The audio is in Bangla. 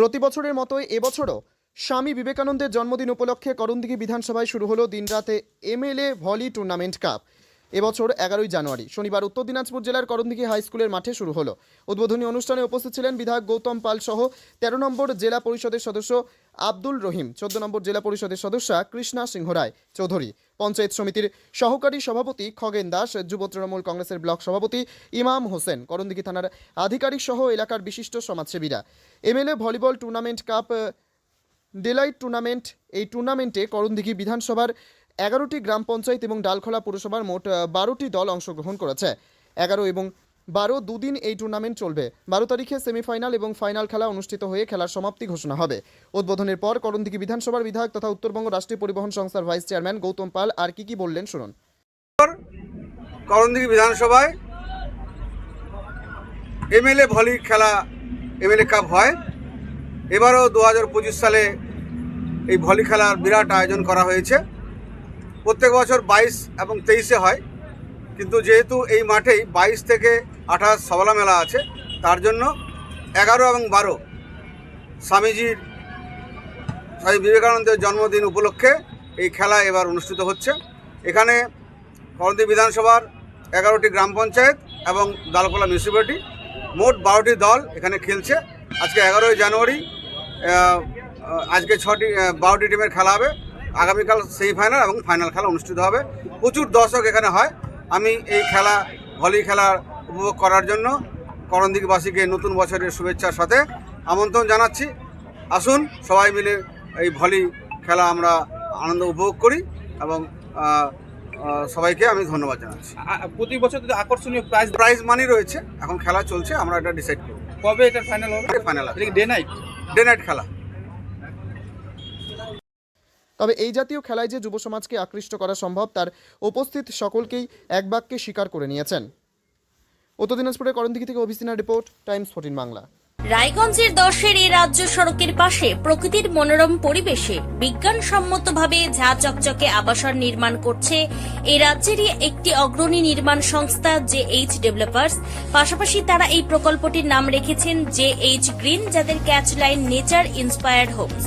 প্রতি বছরের মতোই এবছরও স্বামী বিবেকানন্দের জন্মদিন উপলক্ষে করণদিঘি বিধানসভায় শুরু হলো দিনরাতে এমএলএ ভলি টুর্নামেন্ট কাপ। এবছর এগারোই জানুয়ারি, শনিবার উত্তর দিনাজপুর জেলার করণদিঘি হাই স্কুলের মাঠে শুরু হলো। উদ্বোধনী অনুষ্ঠানে উপস্থিত ছিলেন বিধায়ক গৌতম পাল সহ তেরো নম্বর জেলা পরিষদের সদস্য আব্দুল রহিম, চোদ্দ নম্বর জেলা পরিষদের সদস্যা কৃষ্ণা সিংহ রায় চৌধুরী, পঞ্চায়েত সমিতির সহকারী সভাপতি খগেন দাস যুব তৃণমূল কংগ্রেসের ব্লক সভাপতি ইমাম হোসেন, করণদিঘি থানার আধিকারিক সহ এলাকার বিশিষ্ট সমাজসেবীরা। MLA volleyball tournament cup, daylight tournament, এই টুর্নামেন্টে করণদিঘি বিধানসভার এগারোটি গ্রাম পঞ্চায়েত এবং ডালখোলা পুরসভার মোট বারোটি দল অংশগ্রহণ করেছে। এগারো এবং বারো দুদিন এই টুর্নামেন্ট চলবে। বারো তারিখে সেমিফাইনাল এবং ফাইনাল খেলা অনুষ্ঠিত হয়ে খেলার সমাপ্তি ঘোষণা হবে। উদ্বোধনের পর করণদিঘি বিধানসভার বিধায়ক তথা উত্তরবঙ্গ রাষ্ট্রীয় পরিবহন সংস্থার ভাইস চেয়ারম্যান গৌতম পাল আর কি কি বললেন শুনুন। করণদিঘি বিধানসভায় এমএলএ ভলি খেলা এমএলএ কাপ হয়। এবারও দু হাজার পঁচিশ সালে এই ভলি খেলার বিরাট আয়োজন করা হয়েছে। প্রত্যেক বছর বাইশ এবং তেইশে হয়। কিন্তু যেহেতু এই মাঠেই বাইশ থেকে আঠাশ সবলা মেলা আছে, তার জন্য এগারো এবং বারো স্বামীজির স্বামী বিবেকানন্দের জন্মদিন উপলক্ষে এই খেলা এবার অনুষ্ঠিত হচ্ছে। এখানে করণদিঘি বিধানসভার এগারোটি গ্রাম পঞ্চায়েত এবং দালকোলা মিউনিসিপ্যালিটি মোট বারোটি দল এখানে খেলছে। আজকে এগারোই জানুয়ারি আজকে ছটি বারোটি টিমের খেলা হবে। আগামীকাল সেমিফাইনাল এবং ফাইনাল খেলা অনুষ্ঠিত হবে। প্রচুর দর্শক এখানে হয়। আমি এই খেলা ভলি খেলা উপভোগ করার জন্য করণদিকবাসীকে নতুন বছরের শুভেচ্ছার সাথে আমন্ত্রণ জানাচ্ছি। আসুন সবাই মিলে এই ভলি খেলা আমরা আনন্দ উপভোগ করি এবং সবাইকে আমি ধন্যবাদ জানাচ্ছি। প্রতি বছর আকর্ষণীয় প্রাইজ প্রাইজ মানি রয়েছে। এখন খেলা চলছে আমরা এটা ডিসাইড করব। কবে এটা ফাইনাল হবে? ফাইনাল এটা কি ডে নাইট ডে নাইট খেলা। তবে এই জাতীয় খেলায় যে যুব সমাজকে আকৃষ্ট করা সম্ভব, তার উপস্থিত সকলকেই এক বাক্যে স্বীকার করে নিয়েছেন। উত্তর দিনাজপুরের করণদিঘি থেকে অভিসিনা রিপোর্ট, টাইমস ফোর্টিন বাংলা। রায়গঞ্জের দশের এই রাজ্য সড়কের পাশে প্রকৃতির মনোরম পরিবেশে বিজ্ঞানসম্মতভাবে ঝা চকচকে আবাসন নির্মাণ করছে এই রাজ্যেরই একটি অগ্রণী নির্মাণ সংস্থা জে এইচ ডেভেলপার্স। পাশাপাশি তারা এই প্রকল্পটির নাম রেখেছেন জে এইচ গ্রিন, যাদের catch line nature inspired homes.